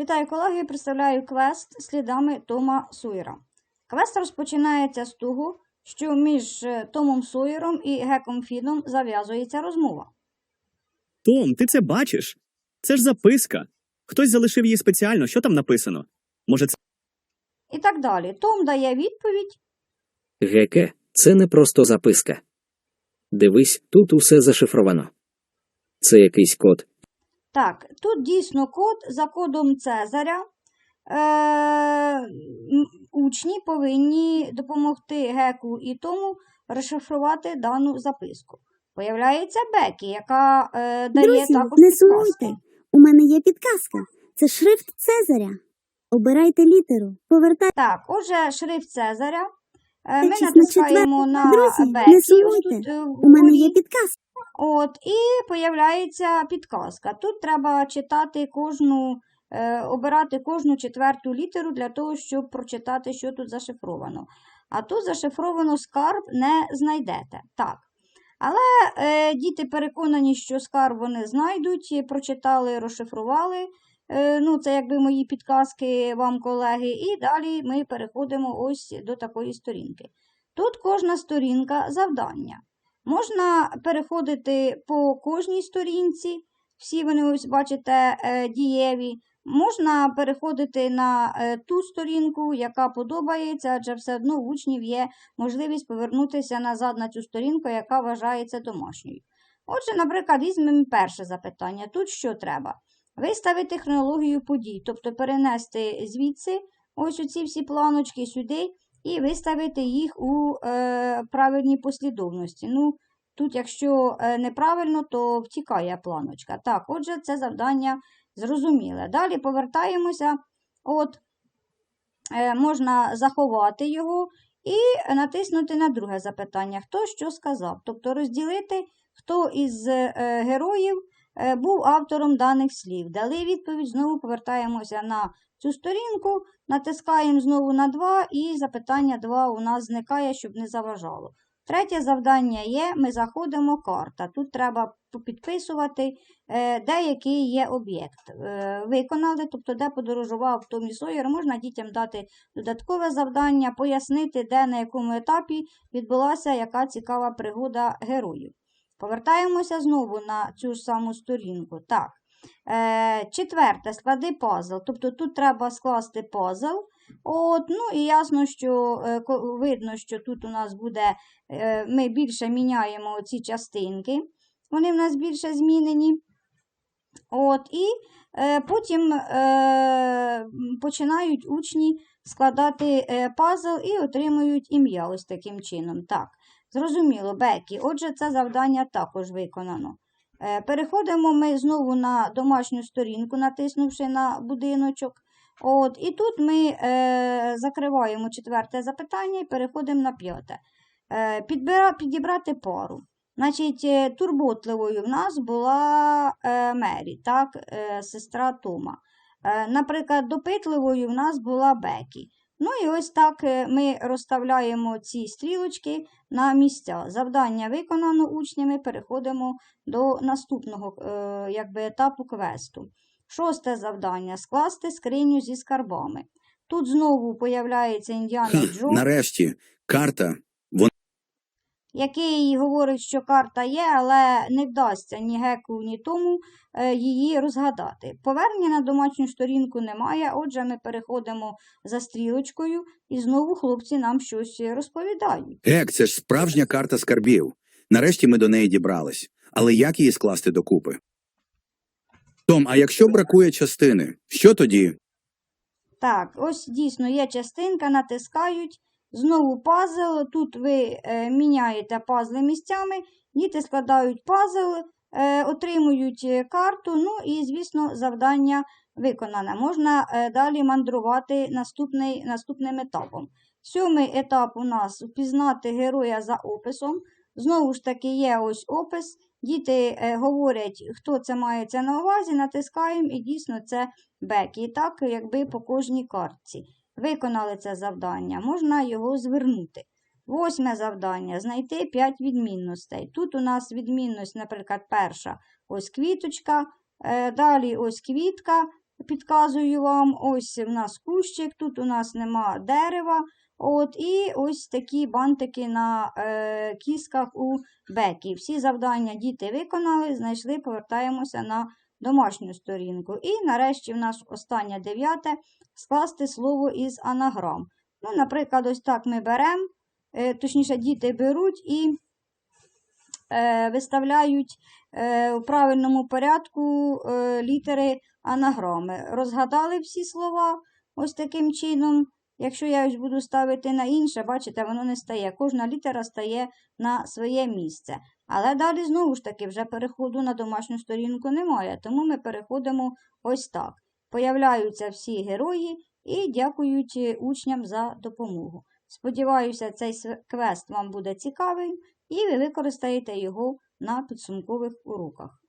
Вітаю колеги! Представляю квест слідами Тома Сойера. Квест розпочинається з того, що між е, Томом Сойером і Геком Фідом зав'язується розмова. Том, ти це бачиш? Це ж записка. Хтось залишив її спеціально. Що там написано? Може, це І так далі. Том дає відповідь. Геке, це не просто записка. Дивись, тут усе зашифровано. Це якийсь код. Так, тут дійсно код за кодом Цезаря. Е, учні повинні допомогти Геку і Тому розшифрувати дану записку. Появляється Бекі, яка е, дає Друзі, також не сумуйте. У мене є підказка. Це шрифт Цезаря. Обирайте літеру. Повертайте. Так, отже, шрифт Цезаря. Е, Ми натискаємо на Друзі, Бекі. не ось сумуйте. тут, е, У мене є підказка. От, і появляється підказка. Тут треба читати кожну, е, обирати кожну четверту літеру для того, щоб прочитати, що тут зашифровано. А тут зашифровано скарб не знайдете. Так. Але е, діти переконані, що скарб вони знайдуть, прочитали, розшифрували. Е, ну, це якби мої підказки вам, колеги. І далі ми переходимо ось до такої сторінки. Тут кожна сторінка завдання. Можна переходити по кожній сторінці, всі вони ось бачите е, дієві. Можна переходити на е, ту сторінку, яка подобається, адже все одно у учнів є можливість повернутися назад на цю сторінку, яка вважається домашньою. Отже, наприклад, візьмемо перше запитання. Тут що треба? Виставити хронологію подій, тобто перенести звідси ось оці всі планочки сюди і виставити їх у е, правильній послідовності. Ну, тут, якщо е, неправильно, то втікає планочка. Так, отже, це завдання зрозуміле. Далі повертаємося. От, е, можна заховати його і натиснути на друге запитання, хто що сказав. Тобто розділити, хто із е, героїв був автором даних слів. Дали відповідь, знову повертаємося на цю сторінку, натискаємо знову на 2 і запитання 2 у нас зникає, щоб не заважало. Третє завдання є, ми заходимо карта. Тут треба підписувати, е, де який є об'єкт. Е, Виконали, тобто де подорожував Томі Сойер, можна дітям дати додаткове завдання, пояснити, де на якому етапі відбулася яка цікава пригода героїв. Повертаємося знову на цю саму сторінку. Так. Е, четверте, склади пазл. Тобто тут треба скласти пазл. От, ну і ясно, що е, видно, що тут у нас буде, е, ми більше міняємо ці частинки. Вони в нас більше змінені. От, і е, потім е, починають учні складати е, пазл і отримують ім'я ось таким чином. Так, зрозуміло, Бекі. Отже, це завдання також виконано. Е, Переходимо ми знову на домашню сторінку, натиснувши на будиночок. От, і тут ми е, закриваємо четверте запитання і переходимо на п'яте. Е, підбира, підібрати пару. Значить, е, турботливою в нас була е, Мері, так, е, сестра Тома. Е, наприклад, допитливою в нас була Бекі. Ну і ось так е, ми розставляємо ці стрілочки на місця. Завдання виконано учнями, переходимо до наступного е, якби, етапу квесту. Шосте завдання скласти скриню зі скарбами. Тут знову появляється Індіана Джо, нарешті, карта. Який говорить, що карта є, але не вдасться ні геку, ні тому е, її розгадати. Повернення на домашню сторінку немає, отже, ми переходимо за стрілочкою і знову хлопці нам щось розповідають. Гек, це ж справжня карта скарбів. Нарешті ми до неї дібрались. Але як її скласти докупи? Том, а якщо бракує частини, що тоді? Так, ось дійсно є частинка, натискають. Знову пазл. Тут ви е, міняєте пазли місцями, діти складають пазл, е, отримують е, карту. Ну і, звісно, завдання виконане. Можна е, далі мандрувати наступний, наступним етапом. Сьомий етап у нас впізнати героя за описом. Знову ж таки, є ось опис. Діти е, говорять, хто це мається на увазі, натискаємо, і дійсно це Бекі. І так, якби по кожній картці. Виконали це завдання, можна його звернути. Восьме завдання знайти 5 відмінностей. Тут у нас відмінність, наприклад, перша ось квіточка, е, далі ось квітка, підказую вам. Ось в нас кущик, тут у нас нема дерева. От, і ось такі бантики на е, кісках у бекі. Всі завдання діти виконали, знайшли, повертаємося на домашню сторінку. І нарешті в нас останнє дев'яте скласти слово із анаграм. Ну, наприклад, ось так ми беремо, е, точніше, діти беруть і е, виставляють е, у правильному порядку е, літери анаграми. Розгадали всі слова ось таким чином. Якщо я ось буду ставити на інше, бачите, воно не стає. Кожна літера стає на своє місце. Але далі знову ж таки вже переходу на домашню сторінку немає, тому ми переходимо ось так. Появляються всі герої і дякують е, учням за допомогу. Сподіваюся, цей квест вам буде цікавий і ви використаєте його на підсумкових уроках.